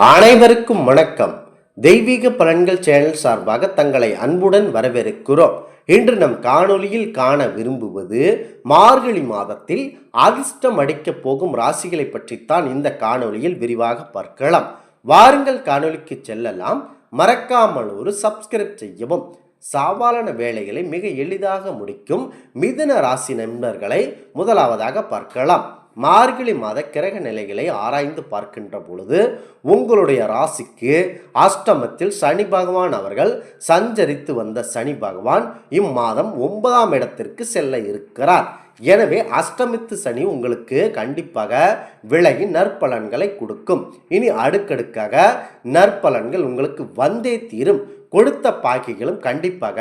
அனைவருக்கும் வணக்கம். தெய்வீக பலன்கள் சேனல் சார்பாக தங்களை அன்புடன் வரவேற்கிறோம். இன்று நம் காணொளியில் காண விரும்புவது மார்கழி மாதத்தில் அதிர்ஷ்டம் அடிக்கப் போகும் ராசிகளை பற்றித்தான் இந்த காணொளியில் விரிவாக பார்க்கலாம். வாருங்கள் காணொளிக்கு செல்லலாம். மறக்காமல் ஒரு சப்ஸ்கிரைப் செய்யவும் சவாலான வேலைகளை மிக எளிதாக முடிக்கும் மிதுன ராசி நண்பர்களை முதலாவதாக பார்க்கலாம். மார்கழி மாத கிரக நிலைகளை ஆராய்ந்து பார்க்கின்ற பொழுது உங்களுடைய ராசிக்கு அஷ்டமத்தில் சனி பகவான் அவர்கள் சஞ்சரித்து வந்த சனி பகவான் இம்மாதம் ஒன்பதாம் இடத்திற்கு செல்ல இருக்கிறார். எனவே அஷ்டமித்து சனி உங்களுக்கு கண்டிப்பாக விலகி நற்பலன்களை கொடுக்கும். இனி அடுக்கடுக்காக நற்பலன்கள் உங்களுக்கு வந்தே தீரும். கொடுத்த பாக்கிகளும் கண்டிப்பாக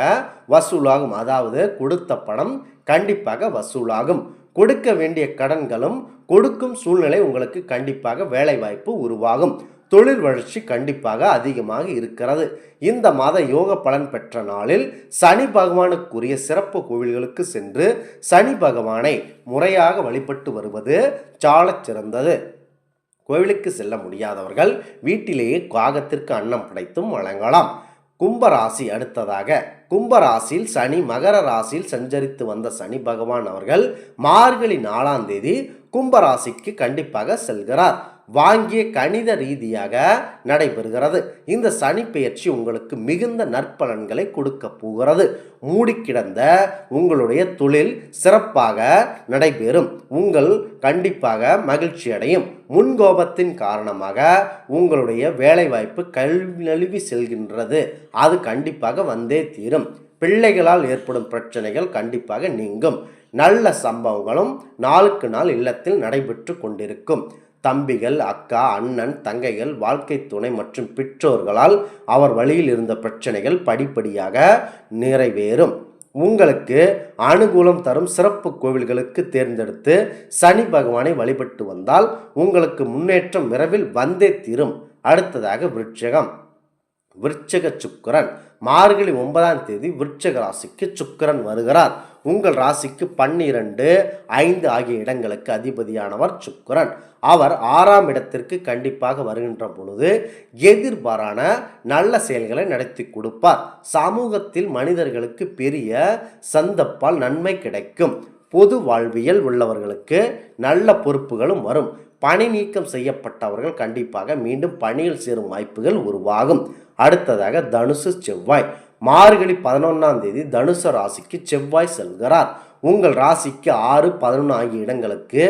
வசூலாகும். அதாவது கொடுத்த பணம் கண்டிப்பாக வசூலாகும். கொடுக்க வேண்டிய கடன்களும் கொடுக்கும் சூழ்நிலை உங்களுக்கு கண்டிப்பாக வேலைவாய்ப்பு உருவாகும். தொழில் வளர்ச்சி கண்டிப்பாக அதிகமாக இருக்கிறது. இந்த மாத யோக பலன் பெற்ற நாளில் சனி பகவானுக்குரிய சிறப்பு கோவில்களுக்கு சென்று சனி பகவானை முறையாக வழிபட்டு வருவது சாலச் சிறந்தது. கோவிலுக்கு செல்ல முடியாதவர்கள் வீட்டிலேயே காகத்திற்கு அன்னம் படைத்தும் வழங்கலாம். கும்பராசி அடுத்ததாக. கும்பராசியில் சனி மகர ராசியில் சஞ்சரித்து வந்த சனி பகவான் அவர்கள் மார்கழி நாலாம் தேதி கும்பராசிக்கு கண்டிப்பாக செல்கிறார். வாங்கிய கணித ரீதியாக நடைபெறுகிறது. இந்த சனி பெயர்ச்சி உங்களுக்கு மிகுந்த நற்பலன்களை கொடுக்க போகிறது. மூடிக்கிடந்த உங்களுடைய தொழில் சிறப்பாக நடைபெறும். உங்கள் கண்டிப்பாக மகிழ்ச்சி அடையும். முன்கோபத்தின் காரணமாக உங்களுடைய வேலைவாய்ப்பு கல்வி நழுவி செல்கின்றது. அது கண்டிப்பாக வந்தே தீரும். பிள்ளைகளால் ஏற்படும் பிரச்சனைகள் கண்டிப்பாக நீங்கும். நல்ல சம்பவங்களும் நாளுக்கு நாள் இல்லத்தில் நடைபெற்று கொண்டிருக்கும். தம்பிகள் அக்கா அண்ணன் தங்கைகள் வாழ்க்கை துணை மற்றும் பெற்றோர்களால் அவர் வழியில் இருந்த பிரச்சனைகள் படிப்படியாக நிறைவேறும். உங்களுக்கு அனுகூலம் தரும் சிறப்பு கோவில்களுக்கு தேர்ந்தெடுத்து சனி பகவானை வழிபட்டு வந்தால் உங்களுக்கு முன்னேற்றம் விரைவில் வந்தே தீரும். அடுத்ததாக விருட்சகம். விருட்சக சுக்கரன். மார்கழி ஒன்பதாம் தேதி விருட்சக ராசிக்கு சுக்கரன் வருகிறார். உங்கள் ராசிக்கு பன்னிரண்டு ஐந்து ஆகிய இடங்களுக்கு அதிபதியானவர் சுக்கரன். அவர் ஆறாம் இடத்திற்கு கண்டிப்பாக வருகின்ற பொழுது எதிர்பாரான நல்ல செயல்களை நடத்தி கொடுப்பார். சமூகத்தில் மனிதர்களுக்கு பெரிய சந்தப்பால் நன்மை கிடைக்கும். பொது வாழ்வியல் உள்ளவர்களுக்கு நல்ல பொறுப்புகளும் வரும். பணி நீக்கம் செய்யப்பட்டவர்கள் கண்டிப்பாக மீண்டும் பணியில் சேரும் வாய்ப்புகள் உருவாகும். அடுத்ததாக தனுசு செவ்வாய். மார்கழி பதினொன்றாம் தேதி தனுசு ராசிக்கு செவ்வாய் செல்கிறார். உங்கள் ராசிக்கு ஆறு பதினொன்று ஆகிய இடங்களுக்கு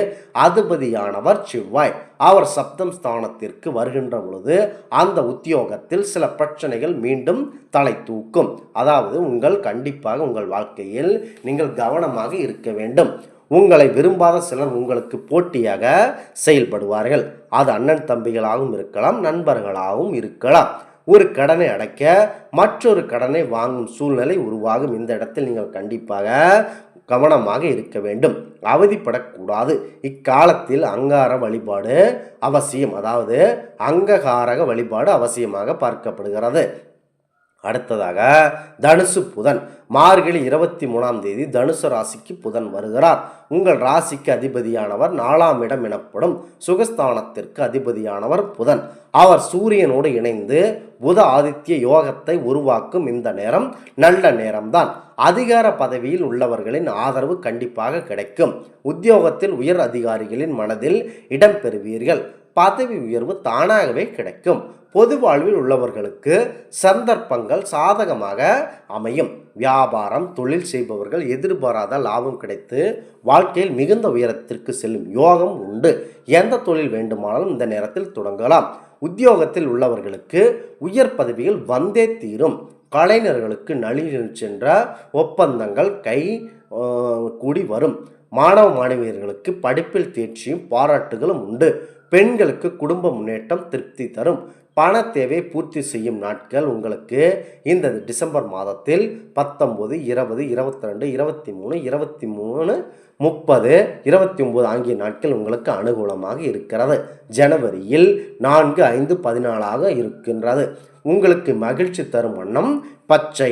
அதிபதியானவர் செவ்வாய். அவர் சப்தம் ஸ்தானத்திற்கு வருகின்ற பொழுது அந்த உத்தியோகத்தில் சில பிரச்சனைகள் மீண்டும் தலை தூக்கும். அதாவது உங்கள் கண்டிப்பாக உங்கள் வாழ்க்கையில் நீங்கள் கவனமாக இருக்க வேண்டும். உங்களை விரும்பாத சிலர் உங்களுக்கு போட்டியாக செயல்படுவார்கள். அது அண்ணன் தம்பிகளாகவும் இருக்கலாம் நண்பர்களாகவும் இருக்கலாம். ஒரு கடனை அடைக்க மற்றொரு கடனை வாங்கும் சூழ்நிலை உருவாகும். இந்த இடத்தில் நீங்கள் கண்டிப்பாக கவனமாக இருக்க வேண்டும். அவதிப்படக்கூடாது. இக்காலத்தில் அங்கார வழிபாடு அவசியம். அதாவது அங்ககாரக வழிபாடு அவசியமாக பார்க்கப்படுகிறது. அடுத்ததாக தனுசு புதன். மார்கழி இருபத்தி மூணாம் தேதி தனுசு ராசிக்கு புதன் வருகிறார். உங்கள் ராசிக்கு அதிபதியானவர் நாலாம் இடம் எனப்படும் சுகஸ்தானத்திற்கு அதிபதியானவர் புதன். அவர் சூரியனோடு இணைந்து புத ஆதித்ய யோகத்தை உருவாக்கும் இந்த நேரம் நல்ல நேரம்தான். அதிகார பதவியில் உள்ளவர்களின் ஆதரவு கண்டிப்பாக கிடைக்கும். உத்தியோகத்தில் உயர் அதிகாரிகளின் மனதில் இடம் பெறுவீர்கள். பதவி உயர்வு தானாகவே கிடைக்கும். பொது வாழ்வில் உள்ளவர்களுக்கு சந்தர்ப்பங்கள் சாதகமாக அமையும். வியாபாரம் தொழில் செய்பவர்கள் எதிர்பாராத லாபம் கிடைத்து வாழ்க்கையில் மிகுந்த உயரத்திற்கு செல்லும் யோகம் உண்டு. எந்த தொழில் வேண்டுமானாலும் இந்த நேரத்தில் தொடங்கலாம். உத்தியோகத்தில் உள்ளவர்களுக்கு உயர் பதவிகள் வந்தே தீரும். கலைஞர்களுக்கு நளினில் சென்ற ஒப்பந்தங்கள் கை கூடி வரும். மாணவ மாணவியர்களுக்கு படிப்பில் தேர்ச்சியும் பாராட்டுகளும் உண்டு. பெண்களுக்கு குடும்ப முன்னேற்றம் திருப்தி தரும். பண தேவை பூர்த்தி செய்யும் நாட்கள் உங்களுக்கு இந்த டிசம்பர் மாதத்தில் பத்தொம்போது இருபது இருபத்தி ரெண்டு இருபத்தி மூணு இருபத்தி மூணு முப்பது இருபத்தி ஒம்பது ஆகிய நாட்கள் உங்களுக்கு அனுகூலமாக இருக்கிறது. ஜனவரியில் நான்கு ஐந்து பதினாலாக இருக்கின்றது. உங்களுக்கு மகிழ்ச்சி தரும் வண்ணம் பச்சை